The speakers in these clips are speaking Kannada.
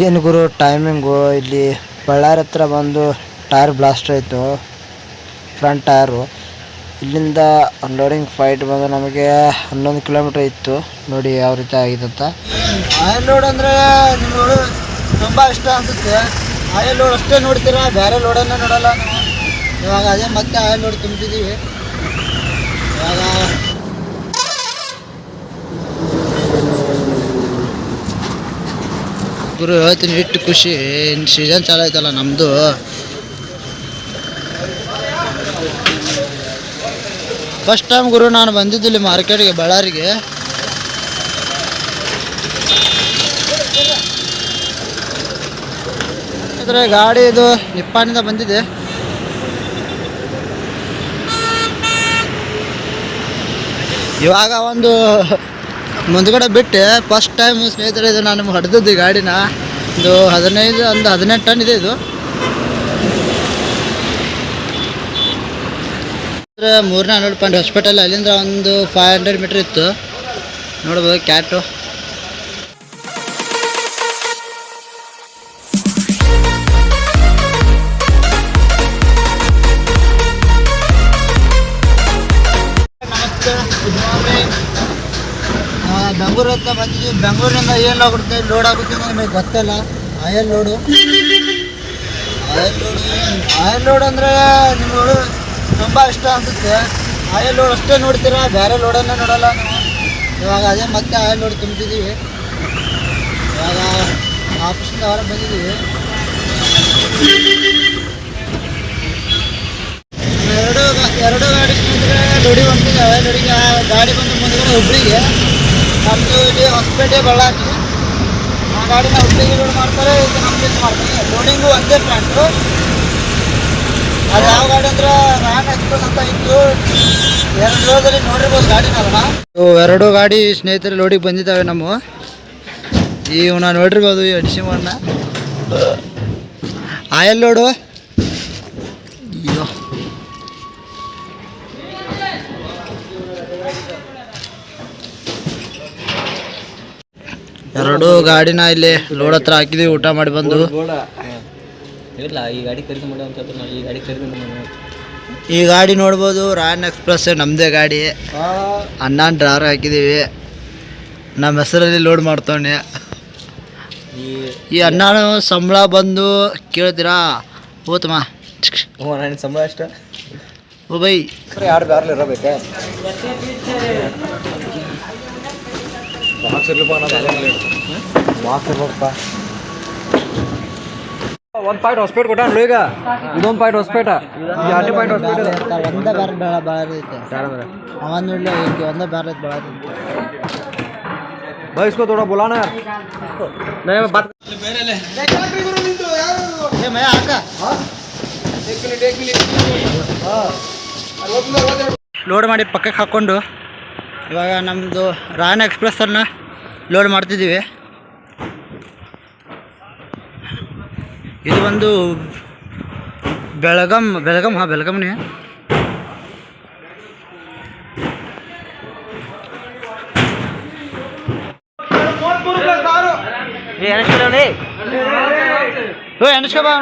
ಏನು ಗುರು ಟೈಮಿಂಗು ಇಲ್ಲಿ ಬಳ್ಳಾರಿ ಹತ್ರ ಬಂದು ಟೈರ್ ಬ್ಲಾಸ್ಟ್ ಆಯಿತು ಫ್ರಂಟ್ ಟೈರು ಇಲ್ಲಿಂದ ಅನ್ಲೋಡಿಂಗ್ ಫೈಟ್ ಬಂದು ನಮಗೆ ಹನ್ನೊಂದು ಕಿಲೋಮೀಟ್ರ್ ಇತ್ತು. ನೋಡಿ ಯಾವ ರೀತಿ ಆಗಿದೆ ಅಂತ. ಆಯಲ್ ಲೋಡ್ ಅಂದರೆ ನಿಮಗೆ ತುಂಬ ಇಷ್ಟ ಅನಿಸುತ್ತೆ. ಆಯಲ್ ಲೋಡ್ ಅಷ್ಟೇ ನೋಡ್ತೀರಾ? ಬೇರೆ ಲೋಡನ್ನೇ ನೋಡಲ್ಲ ನಾವು. ಇವಾಗ ಅದೇ ಮತ್ತೆ ಆಯಲ್ ಲೋಡ್ ತುಂಬಿದ್ದೀವಿ ಇವಾಗ ಗುರು ಹೇಳ್ತೀನಿ ಇಟ್ಟು ಖುಷಿ. ಇನ್ನು ಸೀಸನ್ ಚಾಲು ಆಯ್ತಲ್ಲ ನಮ್ಮದು ಫಸ್ಟ್ ಟೈಮ್ ಗುರು ನಾನು ಬಂದಿದ್ದಿಲ್ಲ ಮಾರ್ಕೆಟ್ಗೆ ಬಳ್ಳಾರಿಗೆ. ಆದರೆ ಗಾಡಿ ಇದು ನಿಪ್ಪಾಣಿಂದ ಬಂದಿದೆ. ಇವಾಗ ಒಂದು ಮುಂದ್ಗಡೆ ಬಿಟ್ಟು ಫಸ್ಟ್ ಟೈಮ್ ಸ್ನೇಹಿತರೆ, ಇದು ನಾನು ನಿಮ್ಗೆ ಹೊಡೆದದ್ದು ಈ ಗಾಡಿನ. ಇದು ಹದಿನೈದು ಒಂದು ಹದಿನೆಂಟು ಟನ್ ಇದೆ ಇದು. ಮೂರನೇ ಹನ್ನೆರಡು ಪಾಯಿಂಟ್ ಹಾಸ್ಪಿಟಲ್ ಅಲ್ಲಿಂದ ಒಂದು ಫೈವ್ ಹಂಡ್ರೆಡ್ ಮೀಟ್ರ್ ಇತ್ತು. ನೋಡ್ಬೋದು ಕ್ಯಾಟು ಬೆಂಗಳೂರು ಹತ್ರ ಬಂದಿದ್ದೀವಿ ಬೆಂಗಳೂರಿಂದ ಏನು ಆಗುತ್ತೆ ಲೋಡ್ ಆಗುತ್ತೆ ನಮಗೆ ಗೊತ್ತಿಲ್ಲ. Oil load oil load oil load ಅಂದರೆ ನಿಮಗೆ ತುಂಬ ಇಷ್ಟ ಅನಿಸುತ್ತೆ. ಆಯಲ್ ಲೋಡ್ ಅಷ್ಟೇ ನೋಡ್ತೀರಾ? ಬೇರೆ ಲೋಡನ್ನೇ ನೋಡಲ್ಲ ನಾವು. ಇವಾಗ ಅದೇ ಮತ್ತೆ ಆಯಲ್ ಲೋಡ್ ತುಂಬಿದ್ದೀವಿ ಇವಾಗ ಆಫೀಸಿಂದ ಹೊರಗೆ ಬಂದಿದ್ದೀವಿ ಎರಡು ಎರಡು ಗಾಡಿ ಸ್ನೇಹಿತರೆ ಲೋಡಿ ಹೊಂಟಿದ್ದಾವೆ ಲೋಡಿಗೆ ಆ ಗಾಡಿ ಬಂದು ಮುಂದೆ ಹುಬ್ಳಿಗೆ. ನಮ್ಮದು ಇಲ್ಲಿ ಹೊಸಪೇಟೆ, ಬಳ್ಳಾರಿ. ಆ ಗಾಡಿನ ಹುಬ್ಳಿಗೆ ಲೋಡ್ ಮಾಡ್ತಾರೆ, ಇದು ನಮ್ಗೆ ಇದು ಮಾಡ್ತಾರೆ. ಲೋಡಿಂಗು ಒಂದೇ ಪ್ಲ್ಯಾಂಟು ಅದು ಯಾವ ಗಾಡಿ ಅಂದ್ರೆ ರ್ಯಾಮ್ ಎಕ್ಸ್ಪ್ರೆಸ್ ಅಂತ ಇತ್ತು. ಎರಡು ರೋಡಲ್ಲಿ ನೋಡಿರ್ಬೋದು ಗಾಡಿನ ಅದನ್ನ. ಎರಡು ಗಾಡಿ ಸ್ನೇಹಿತರು ಲೋಡಿಗೆ ಬಂದಿದ್ದಾವೆ ನಮ್ಮ. ಈ ನಾನು ನೋಡಿರ್ಬೋದು, ಈ ಅಡಿಸಿಮಣ್ಣ ಆಯಲ್ ಲೋಡು ಅಯ್ಯೋ. ಎರಡು ಗಾಡಿನ ಇಲ್ಲಿ ಲೋಡ್ ಹತ್ರ ಹಾಕಿದ್ವಿ ಊಟ ಮಾಡಿ ಬಂದು. ಇಲ್ಲ ಈ ಗಾಡಿ ಖರೀದಿ ಮಾಡೋ ಈ ಗಾಡಿ ಖರೀದಿ ಈ ಗಾಡಿ ನೋಡ್ಬೋದು ರಾಯನ್ ಎಕ್ಸ್ಪ್ರೆಸ್ ನಮ್ಮದೇ ಗಾಡಿ. ಅಣ್ಣನ ಡ್ರಾರ್ ಹಾಕಿದ್ದೀವಿ ನಮ್ಮ ಹೆಸರಲ್ಲಿ ಲೋಡ್ ಮಾಡ್ತವಣ್ಣ ಈ ಅಣ್ಣ ಅಣ್ಣನು ಸಂಬಳ ಬಂದು ಕೇಳ್ತೀರಾ? ಹೋತಮ್ಮ ನನ್ನ ಸಂಬಳ ಅಷ್ಟ ಓ ಬೈ. ಯಾರು ಇರಬೇಕು? ಒಂದು ಪಾಯಿಂಟ್ ಹೊಸಪೇಟ್ ಕೊಟ್ಟ ಈಗ ಇದೊಂದು ಪಾಯಿಂಟ್ ಹೊಸಪೇಟ ಎರಡು ಪಾಯಿಂಟ್ ಹೊಸಪೇಟ ಒಂದೇ ಬ್ಯಾರೆಟ್ ಬೆಳ ಬೆಳೆದೈತೆ ಅವನ್ ನೋಡ್ಲಿ ಈಗ ಒಂದೇ ಬ್ಯಾರೆಟ್ ಬಯಸ್ಕೋ ತೋಡ ಲೋಡ್ ಮಾಡಿ ಪಕ್ಕಕ್ಕೆ ಹಾಕ್ಕೊಂಡು. ಇವಾಗ ನಮ್ಮದು ರಾಯನ ಎಕ್ಸ್ಪ್ರೆಸ್ಸನ್ನು ಲೋಡ್ ಮಾಡ್ತಿದ್ದೀವಿ. ಇದು ಒಂದು ಬೆಳಗಾಂ ಬೆಳಗಾಂ ಹಾಂ, ಬೆಳಗಾಂನೇ. ಓ ಎಣಿಸ್ಕೊ ಬಾ.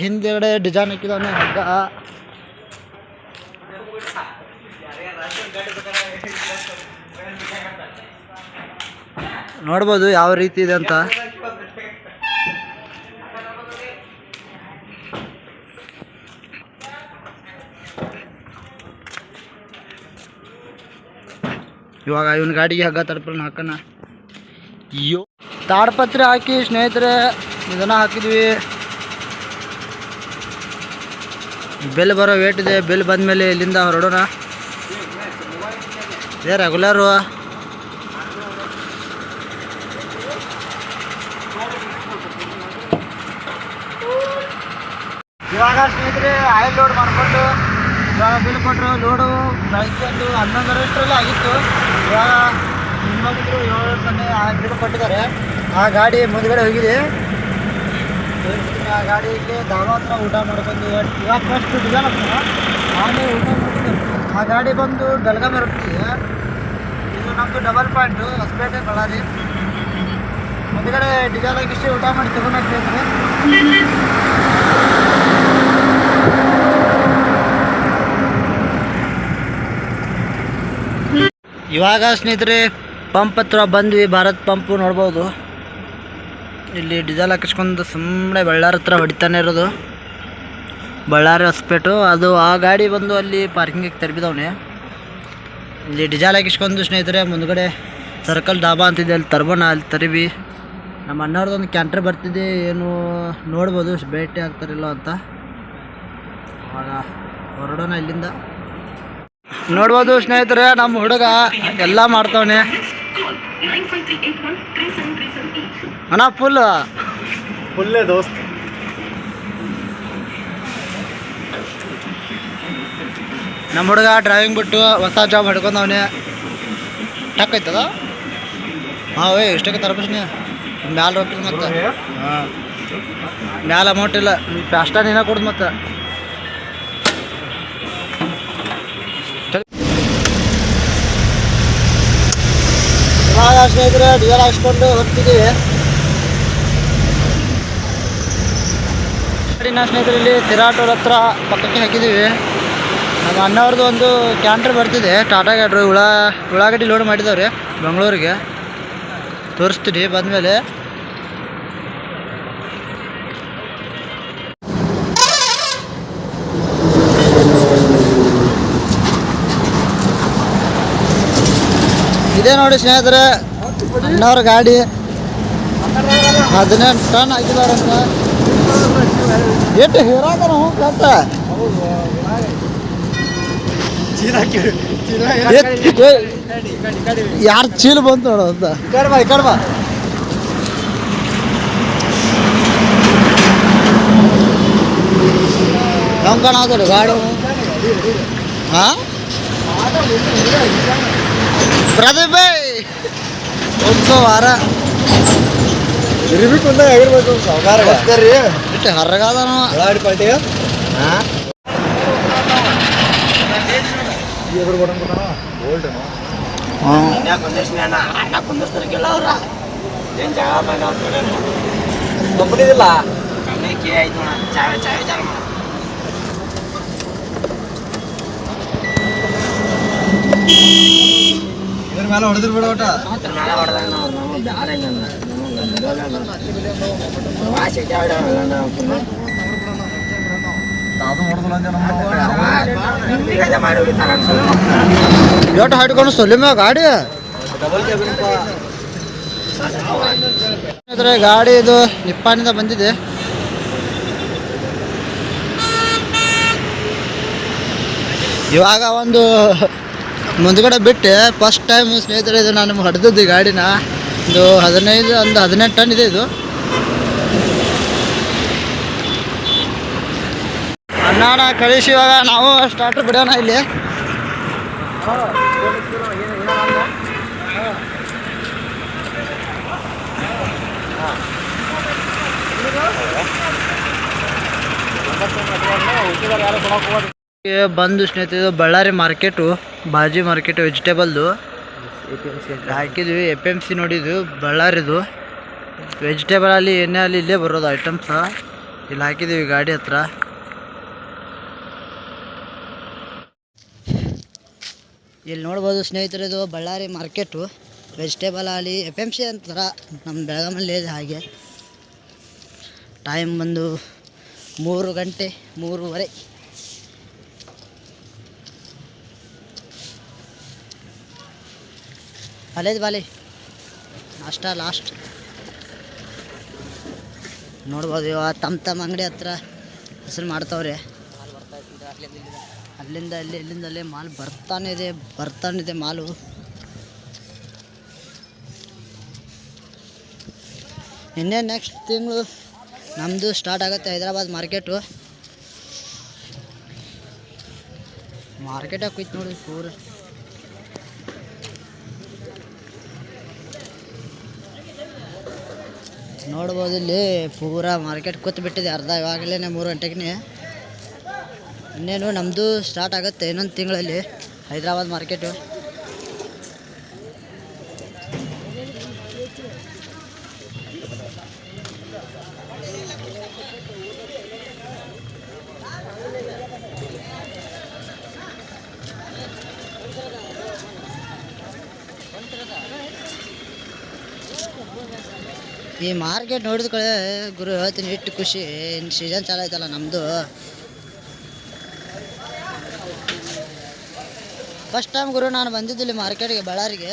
ಹಿಂದ್ಗಡೆ ಡಿಸೈನ್ ಹಾಕಿದಾನೆ, ಹಗ್ಗ. ನೋಡ್ಬೋದು ಯಾವ ರೀತಿ ಇದೆ ಅಂತ. ಇವಾಗ ಇವನ್ ಗಾಡಿಗೆ ಹಗ್ಗ ತಡ್ಪಲ್ ಹಾಕೋಣ. ಅಯ್ಯೋ ತಾಡ್ಪತ್ರೆ ಹಾಕಿ, ಸ್ನೇಹಿತರೆ, ಇದನ್ನ ಹಾಕಿದ್ವಿ. ಬೆಲ್ ಬರೋ ವೇಟ್ ಇದೆ. ಬೆಲ್ ಬಂದಮೇಲೆ ಇಲ್ಲಿಂದ ಹೊರಡೋಣ. ಇದೇ ರೆಗ್ಯುಲರು ಇವಾಗ ಸ್ನೇಹಿತರೆ ಆಯಿಲ್ ಲೋಡ್ ಮಾಡಿಕೊಂಡು ಇವಾಗ ಬಿಲ್ ಕೊಟ್ಟರು ಲೋಡು ಬೆಳಗ್ಗೆ ಒಂದು ಹನ್ನೊಂದರಷ್ಟರಲ್ಲಿ ಆಗಿತ್ತು. ಇವಾಗ ಇನ್ನೊಂದು ಏಳು ಸೊನ್ನೆ ಬಿಲ್ ಕೊಟ್ಟಿದ್ದಾರೆ. ಆ ಗಾಡಿ ಮುಂದ್ಗಡೆ ಹೋಗಿದೆ. ಗಾಡಿ ಇಲ್ಲಿ ಹತ್ರ ಊಟ ಮಾಡ್ಕೊಂಡು ಇವಾಗ ಫಸ್ಟ್ ಡಿಸೈನ್ ಆಮೇಲೆ ಊಟ ಮಾಡ್ಕೊಂಡು ಆ ಗಾಡಿ ಬಂದು ಬೆಳಗಾವಿ ಇರುತ್ತೆ ಇದು ನಮ್ಮದು ಡಬಲ್ ಪಾಯಿಂಟು ಹೊಸಪೇಟೆ, ಬಳ್ಳಾರಿ. ಮುಂದ್ಗಡೆ ಡಿಜಲ್ ಹಾಕಿಷ್ಟು ಊಟ ಮಾಡಿ ತಗೊಂಡು ಸ್ನೇಹಿತರೆ ಇವಾಗ ಸ್ನೇಹಿತರೆ ಪಂಪ್ ಹತ್ರ ಬಂದ್ವಿ. ಭಾರತ್ ಪಂಪು ನೋಡ್ಬೋದು. ಇಲ್ಲಿ ಡೀಸೆಲ್ ಹಾಕಿಸ್ಕೊಂಡು ಸುಮ್ಮನೆ ಬಳ್ಳಾರಿ ಹತ್ರ ಹೊಡಿತಾನೆ ಇರೋದು. ಬಳ್ಳಾರಿ ಹೊಸಪೇಟು ಅದು ಆ ಗಾಡಿ ಬಂದು ಅಲ್ಲಿ ಪಾರ್ಕಿಂಗಿಗೆ ತರ್ಬಿದವನೆ. ಇಲ್ಲಿ ಡಿಸೇಲ್ ಹಾಕಿಸ್ಕೊಂಡು ಸ್ನೇಹಿತರೆ, ಮುಂದ್ಗಡೆ ಸರ್ಕಲ್ ಡಾಬಾ ಅಂತಿದೆ. ಅಲ್ಲಿ ತರ್ಬೋಣ, ಅಲ್ಲಿ ತರಿವಿ ನಮ್ಮ ಅಣ್ಣವ್ರದ್ದೊಂದು ಕ್ಯಾಂಟ್ರ್ ಬರ್ತಿದೆ. ಏನು ನೋಡ್ಬೋದು, ಭೇಟಿ ಆಗ್ತಾರಿಲ್ಲ ಅಂತ. ಆಗ ಹೊರಡೋಣ ಇಲ್ಲಿಂದ. ನೋಡ್ಬೋದು ಸ್ನೇಹಿತರೆ, ನಮ್ಮ ಹುಡುಗ ಎಲ್ಲ ಮಾಡ್ತಾವನೆ. ಅಣ್ಣ ಫುಲ್ ಫುಲ್ಲೇ ದೋಸ್ತ. ನಮ್ಮ ಹುಡುಗ ಡ್ರೈವಿಂಗ್ ಬಿಟ್ಟು ಹೊಸ ಜಾಬ್ ಹಿಡ್ಕೊಂಡವನೆ. ಟಕ್ ಆಯ್ತದ? ಹಾಂ ಓಯ್ ಎಷ್ಟಕ್ಕೆ ತರಬೇಸ್ನಿ ಮ್ಯಾಲ ರೊಕ್ಕ ಮತ್ತೆ. ಹಾಂ. ಮ್ಯಾಲ ಅಮೌಂಟ್ ಇಲ್ಲ. ಅಷ್ಟ ನೀನ ಕೊಡ್ದು ಮತ್ತೆ. ಸ್ನೇಹಿತರೆ ಡಿಯರ್ ಹಾಕ್ಸ್ಕೊಂಡು ಹೋಗ್ತಿದ್ದೀವಿ ಗಾಡಿನ ಸ್ನೇಹಿತರೆ ಇಲ್ಲಿ ಸಿರಾಟೋರ್ ಹತ್ರ ಪಕ್ಕಕ್ಕೆ ಹಾಕಿದ್ದೀವಿ. ನಮ್ಮ ಅಣ್ಣವ್ರದ್ದು ಒಂದು ಕ್ಯಾಂಟ್ರ್ ಬರ್ತಿದೆ. ಟಾಟಾ ಕ್ಯಾಂಟ್ರ್ ಉಳ, ಉಳ್ಳಾಗಡ್ಡಿ ಲೋಡ್ ಮಾಡಿದವ್ರಿ ಬೆಂಗಳೂರಿಗೆ. ತೋರಿಸ್ತೀನಿ, ಬಂದಮೇಲೆ. ಇದೇ ನೋಡಿ ಸ್ನೇಹಿತರೆ, ಅಣ್ಣವ್ರ ಗಾಡಿ. ಹದಿನೆಂಟು ಟನ್ ಹಾಕಿದಾರಂತ. ಎಷ್ಟು ಹೇರಾಕ ನಾವು ಕಟ್ಟ ಯಾರು ಚೀಲ ಬಂತು ನೋಡು ಅಂತ. ಕಡ್ಬಾ ಕಡ್ಬಾ ಹೆಂಗ್ ಗಾಡಿ. ಹಾ? ಪ್ರದೀಪ್ ಒಂದು ವಾರ. ರಿವಿಕ್ ಒಂದಾಗ ಆಗಿರ್ಬೇಕು ಸಾವುಕಾರ ಇಟ್ಟು ಹರ್ಗಾದನು ಉಳ್ಳಾಗಡ್ಡಿ ಪಾರ್ಟಿ ಹಾಂ ಎದುರು ಕೊಟ್ಟಾನ ಓಲ್ಡ್ ಕಂಪನಿದಿಲ್ಲ ಇದ್ರ ಮೇಲೆ ಹೊಡೆದ್ರು ಬಿಡು ಒಟ್ಟ ಮೇಲೆ ಹೊಡೆದಾಗ ಎಷ್ಟು ಹಾಡ್ಕೊಂಡು ಸೊಲಿಮ ಗಾಡಿ? ಗಾಡಿ ಇದು ನಿಪ್ಪಾನಿಂದ ಬಂದಿದೆ. ಇವಾಗ ಒಂದು ಮುಂದ್ಗಡೆ ಬಿಟ್ಟೆ. ಫಸ್ಟ್ ಟೈಮ್ ಸ್ನೇಹಿತರೆ, ಇದು ನಾನು ಹೊಡೆದದ್ದು ಗಾಡಿನ. ಒಂದು ಹದಿನೈದು ಒಂದು ಹದಿನೆಂಟು ಟನ್ ಇದೆ ಇದು. ಅನ್ನಾಣ ಕಳಿಸಿ ಇವಾಗ ನಾವು ಸ್ಟಾರ್ಟರ್ ಬಿಡೋಣ ಇಲ್ಲಿ. ಬಂದು ಸ್ನೇಹಿತ ಇದು ಬಳ್ಳಾರಿ ಮಾರ್ಕೆಟು ಬಾಜಿ ಮಾರ್ಕೆಟು ವೆಜಿಟೇಬಲ್ದು ಹಾಕಿದ್ವಿ ಎ ಪಿ ಎಂ ಸಿ ನೋಡಿದ್ವಿ ಬಳ್ಳಾರಿದು. ವೆಜಿಟೇಬಲ್ ಅಲ್ಲಿ, ಎಣ್ಣೆ ಅಲ್ಲಿ ಇಲ್ಲೇ ಬರೋದು ಐಟಮ್ಸ ಇಲ್ಲಿ ಹಾಕಿದ್ದೀವಿ ಗಾಡಿ ಹತ್ರ. ಇಲ್ಲಿ ನೋಡ್ಬೋದು ಸ್ನೇಹಿತರಿದು ಬಳ್ಳಾರಿ ಮಾರ್ಕೆಟು. ವೆಜಿಟೇಬಲ್ ಅಲ್ಲಿ, ಎಫ್ ಎಂ ಸಿ ಅಂತಾರ, ನಮ್ಮ ಬೆಳಗಾಮಲ್ಲಿ ಹಾಗೆ. ಟೈಮ್ ಬಂದು ಮೂರು ಗಂಟೆ, ಮೂರುವರೆ. ಅಲ್ಲೇದು ಬಾಲಿ. ಅಷ್ಟ ಲಾಸ್ಟ್ ನೋಡ್ಬೋದು ಇವ ತಮ್ಮ ತಮ್ಮ ಅಂಗಡಿ ಹತ್ರ ಹೆಸರು ಮಾಡ್ತಾವ್ರೆ. ಅಲ್ಲಿಂದ ಅಲ್ಲಿ, ಇಲ್ಲಿಂದ ಅಲ್ಲಿ ಮಾಲ್ ಬರ್ತಾನೆ ಇದೆ, ಬರ್ತಾನೆ ಮಾಲು. ಇನ್ನೇ ನೆಕ್ಸ್ಟ್ ತಿಂಗಳು ನಮ್ಮದು ಸ್ಟಾರ್ಟ್ ಆಗುತ್ತೆ ಹೈದ್ರಾಬಾದ್ ಮಾರ್ಕೆಟು ಮಾರ್ಕೆಟಾಗ ಕುಯ್ತು ನೋಡಿ ಪೂರ ನೋಡ್ಬೋದು, ಇಲ್ಲಿ ಪೂರಾ ಮಾರ್ಕೆಟ್ ಕೂತ್ ಬಿಟ್ಟಿದೆ ಅರ್ಧ ಇವಾಗಲೇ ಮೂರು ಗಂಟೆಗೆ ಇನ್ನೇನು ನಮ್ಮದು ಸ್ಟಾರ್ಟ್ ಆಗುತ್ತೆ ಇನ್ನೊಂದು ತಿಂಗಳಲ್ಲಿ ಹೈದ್ರಾಬಾದ್ ಮಾರ್ಕೆಟು ಈ ಮಾರ್ಕೆಟ್ ನೋಡಿದ ಗುರು ಹೇಳ್ತೀನಿ ಇಟ್ಟು ಖುಷಿ. ಇನ್ನು ಸೀಸನ್ ಚಾಲು ಆಯ್ತಲ್ಲ ನಮ್ಮದು ಫಸ್ಟ್ ಟೈಮ್ ಗುರು ನಾನು ಬಂದಿದ್ದಿಲ್ಲ ಮಾರ್ಕೆಟ್ಗೆ, ಬಳ್ಳಾರಿಗೆ.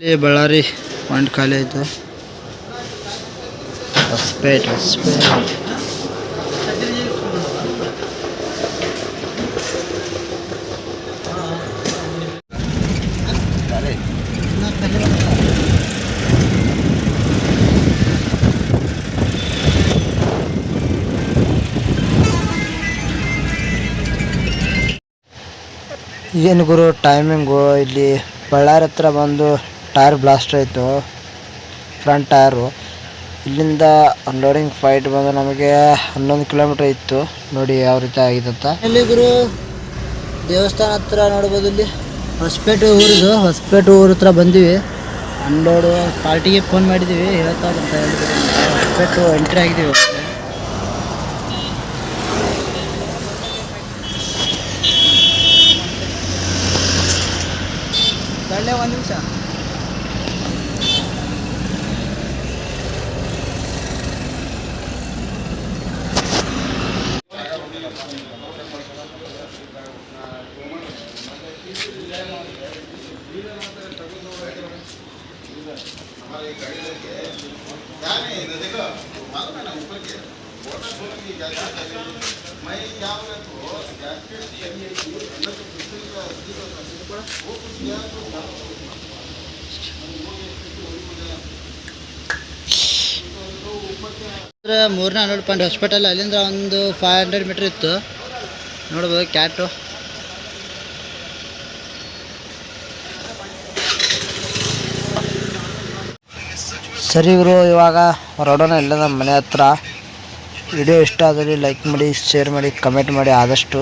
ಇಲ್ಲಿ ಬಳ್ಳಾರಿ ಪಾಯಿಂಟ್ ಖಾಲಿ ಆಯಿತು ಹೊಸಪೇಟ್ ಹೊಸಪೇಟ್. ಏನು ಗುರು ಟೈಮಿಂಗು ಇಲ್ಲಿ ಬಳ್ಳಾರಿ ಹತ್ರ ಬಂದು ಟೈರ್ ಬ್ಲಾಸ್ಟ್ ಆಯಿತು. ಫ್ರಂಟ್ ಟೈರು ಇಲ್ಲಿಂದ ಅನ್ಲೋಡಿಂಗ್ ಫೈಟ್ ಬಂದು ನಮಗೆ ಹನ್ನೊಂದು ಕಿಲೋಮೀಟರ್ ಇತ್ತು. ನೋಡಿ ಯಾವ ರೀತಿ ಆಗಿದೆ ಅಂತ. ಗುರು, ದೇವಸ್ಥಾನ ಹತ್ರ ನೋಡ್ಬೋದು ಇಲ್ಲಿ. ಹೊಸಪೇಟೆ ಊರಿದು. ಹೊಸಪೇಟೆ ಊರ ಹತ್ರ ಬಂದಿವಿ. ಅನ್ಲೋಡು ಪಾರ್ಟಿಗೆ ಫೋನ್ ಮಾಡಿದ್ದೀವಿ ಹೇಳ್ತಾ ಅಂತ ಹೊಸಪೇಟು ಎಂಟ್ರಿ ಆಗಿದ್ದೀವಿ ಒಂದು ನಿಮಿಷ. ಮೂರನೇ ಹನ್ನೆರಡು ಪಾಯಿಂಟ್ ಹಾಸ್ಪಿಟಲ್ ಅಲ್ಲಿಂದ ಒಂದು ಫೈವ್ ಹಂಡ್ರೆಡ್ ಮೀಟರ್ ಇತ್ತು. ನೋಡ್ಬೋದು ಕ್ಯಾಟು ಸರಿ ಇವರು ಇವಾಗ ಹೊರಡೋಣ ಇಲ್ಲ ನಮ್ಮ ಮನೆ ಹತ್ರ. ವಿಡಿಯೋ ಇಷ್ಟ ಆದರೆ ಲೈಕ್ ಮಾಡಿ ಶೇರ್ ಮಾಡಿ ಕಮೆಂಟ್ ಮಾಡಿ, ಆದಷ್ಟು.